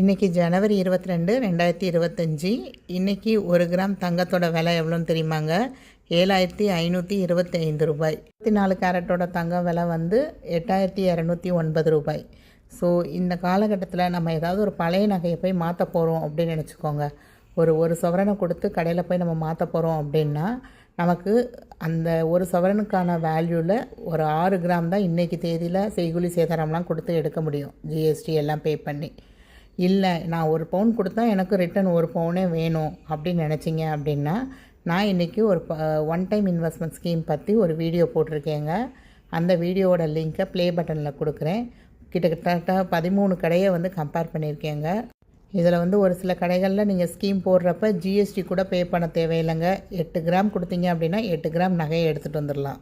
இன்றைக்கி ஜனவரி இருபத்தி ரெண்டு ரெண்டாயிரத்தி இருபத்தஞ்சி. இன்றைக்கி ஒரு கிராம் தங்கத்தோட விலை எவ்வளோன்னு தெரியுமாங்க? ஏழாயிரத்தி ஐநூற்றி இருபத்தி ஐந்து ரூபாய். இருபத்தி நாலு கேரட்டோட தங்கம் விலை வந்து எட்டாயிரத்தி இரநூத்தி ஒன்பது ரூபாய். ஸோ இந்த காலகட்டத்தில் நம்ம ஏதாவது ஒரு பழைய நகையை போய் மாற்ற போகிறோம் அப்படின்னு நினச்சிக்கோங்க. ஒரு ஒரு சவரனை கொடுத்து கடையில் போய் நம்ம மாற்ற போகிறோம் அப்படின்னா நமக்கு அந்த ஒரு சவரனுக்கான வேல்யூவில் ஒரு ஆறு கிராம் தான் இன்றைக்கி தேதியில் செய்குலி சேதாரம்லாம் கொடுத்து எடுக்க முடியும். ஜிஎஸ்டி எல்லாம் பே பண்ணி. இல்லை நான் ஒரு பவுன் கொடுத்தா எனக்கு ரிட்டன் ஒரு பவுனே வேணும் அப்படின்னு நினச்சிங்க அப்படின்னா நான் இன்றைக்கி ஒரு ஒன் டைம் இன்வெஸ்ட்மெண்ட் ஸ்கீம் பற்றி ஒரு வீடியோ போட்டிருக்கேங்க. அந்த வீடியோவோட லிங்க்கை ப்ளே பட்டனில் கொடுக்குறேன். கிட்டத்தட்ட பதிமூணு கடையை வந்து கம்பேர் பண்ணியிருக்கேங்க. இதில் வந்து ஒரு சில கடைகளில் நீங்கள் ஸ்கீம் போடுறப்ப ஜிஎஸ்டி கூட பே பண்ண தேவையில்லைங்க. எட்டு கிராம் கொடுத்தீங்க அப்படின்னா எட்டு கிராம் நகையை எடுத்துகிட்டு வந்துடலாம்.